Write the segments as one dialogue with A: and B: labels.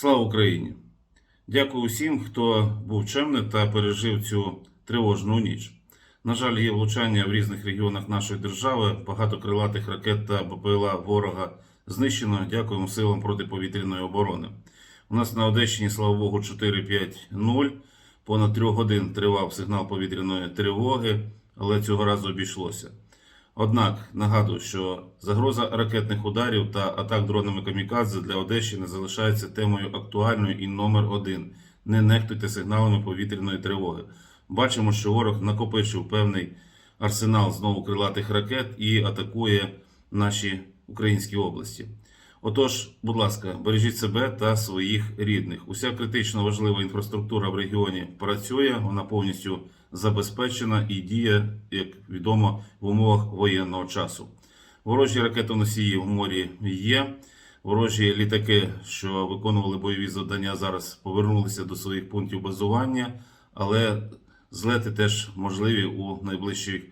A: Слава Україні! Дякую усім, хто був чемним та пережив цю тривожну ніч. На жаль, є влучання в різних регіонах нашої держави. Багато крилатих ракет та БПЛА ворога знищено. Дякуємо силам протиповітряної оборони. У нас на Одещині, слава Богу, 4-5-0. Понад трьох годин тривав сигнал повітряної тривоги, але цього разу обійшлося. Однак нагадую, що загроза ракетних ударів та атак дронами камікадзе для Одещини залишається темою актуальною і номер один. Не нехтуйте сигналами повітряної тривоги. Бачимо, що ворог накопичив певний арсенал знову крилатих ракет і атакує наші українські області. Отож, будь ласка, бережіть себе та своїх рідних. Уся критично важлива інфраструктура в регіоні працює, вона повністю забезпечена і діє, як відомо, в умовах воєнного часу. Ворожі ракетоносії в морі є. Ворожі літаки, що виконували бойові завдання, зараз повернулися до своїх пунктів базування, але злети теж можливі у найближчі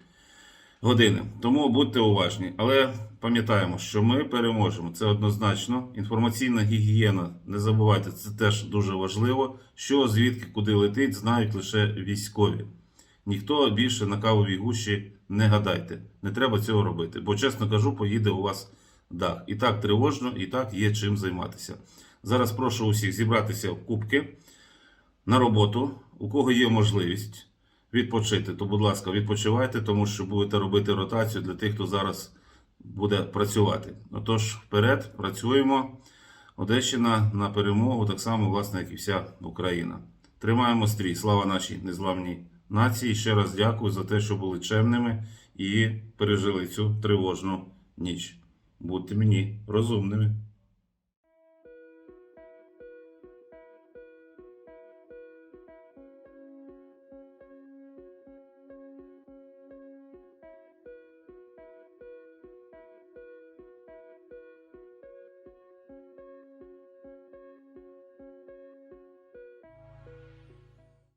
A: години. Тому будьте уважні. Але пам'ятаємо, що ми переможемо. Це однозначно. Інформаційна гігієна, не забувайте, це теж дуже важливо. Що звідки куди летить, знають лише військові. Ніхто більше на кавовій гущі не гадайте. Не треба цього робити. Бо, чесно кажу, поїде у вас дах. І так тривожно, і так є чим займатися. Зараз прошу усіх зібратися в кубки на роботу. У кого є можливість відпочити, то, будь ласка, відпочивайте, тому що будете робити ротацію для тих, хто зараз буде працювати. Отож, вперед, працюємо. Одещина на перемогу, так само, власне, як і вся Україна. Тримаємо стрій. Слава нашій незламній нації. Ще раз дякую за те, що були чемними і пережили цю тривожну ніч. Будьте мені розумними.